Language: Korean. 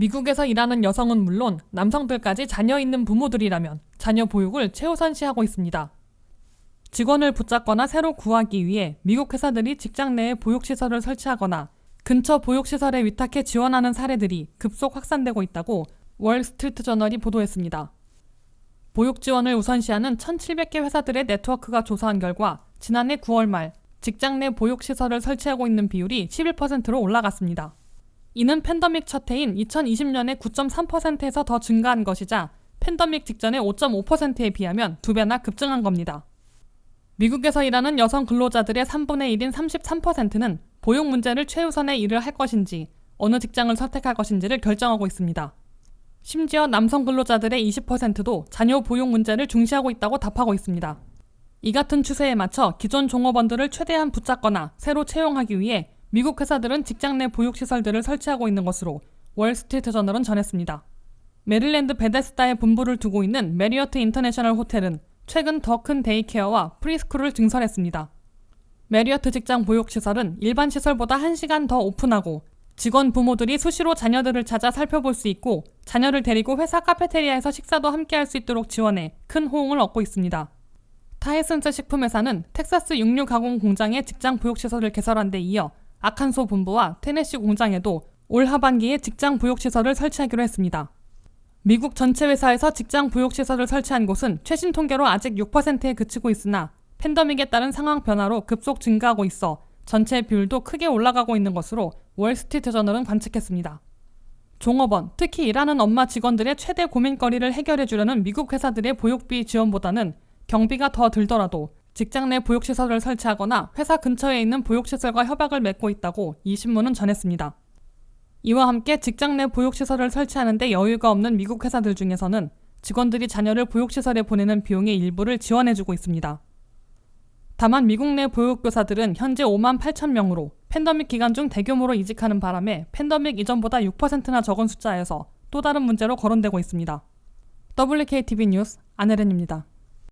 미국에서 일하는 여성은 물론 남성들까지 자녀 있는 부모들이라면 자녀 보육을 최우선시하고 있습니다. 직원을 붙잡거나 새로 구하기 위해 미국 회사들이 직장 내에 보육시설을 설치하거나 근처 보육시설에 위탁해 지원하는 사례들이 급속 확산되고 있다고 월스트리트 저널이 보도했습니다. 보육 지원을 우선시하는 1,700개 회사들의 네트워크가 조사한 결과 지난해 9월 말 직장 내 보육시설을 설치하고 있는 비율이 11%로 올라갔습니다. 이는 팬더믹 첫 해인 2020년의 9.3%에서 더 증가한 것이자 팬더믹 직전의 5.5%에 비하면 두 배나 급증한 겁니다. 미국에서 일하는 여성 근로자들의 3분의 1인 33%는 보육 문제를 최우선의 일을 할 것인지 어느 직장을 선택할 것인지를 결정하고 있습니다. 심지어 남성 근로자들의 20%도 자녀 보육 문제를 중시하고 있다고 답하고 있습니다. 이 같은 추세에 맞춰 기존 종업원들을 최대한 붙잡거나 새로 채용하기 위해 미국 회사들은 직장 내 보육시설들을 설치하고 있는 것으로 월스트리트 저널은 전했습니다. 메릴랜드 베데스다에 본부를 두고 있는 메리어트 인터내셔널 호텔은 최근 더 큰 데이케어와 프리스쿨을 증설했습니다. 메리어트 직장 보육시설은 일반 시설보다 1시간 더 오픈하고 직원 부모들이 수시로 자녀들을 찾아 살펴볼 수 있고 자녀를 데리고 회사 카페테리아에서 식사도 함께 할 수 있도록 지원해 큰 호응을 얻고 있습니다. 타이슨스 식품회사는 텍사스 육류 가공 공장에 직장 보육시설을 개설한 데 이어 아칸소 본부와 테네시 공장에도 올 하반기에 직장 보육시설을 설치하기로 했습니다. 미국 전체 회사에서 직장 보육시설을 설치한 곳은 최신 통계로 아직 6%에 그치고 있으나 팬더믹에 따른 상황 변화로 급속 증가하고 있어 전체 비율도 크게 올라가고 있는 것으로 월스트리트 저널은 관측했습니다. 종업원, 특히 일하는 엄마 직원들의 최대 고민거리를 해결해 주려는 미국 회사들의 보육비 지원보다는 경비가 더 들더라도 직장 내 보육시설을 설치하거나 회사 근처에 있는 보육시설과 협약을 맺고 있다고 이 신문은 전했습니다. 이와 함께 직장 내 보육시설을 설치하는데 여유가 없는 미국 회사들 중에서는 직원들이 자녀를 보육시설에 보내는 비용의 일부를 지원해주고 있습니다. 다만 미국 내 보육교사들은 현재 5만 8천 명으로 팬더믹 기간 중 대규모로 이직하는 바람에 팬더믹 이전보다 6%나 적은 숫자여서 또 다른 문제로 거론되고 있습니다. WKTV 뉴스 안혜련입니다.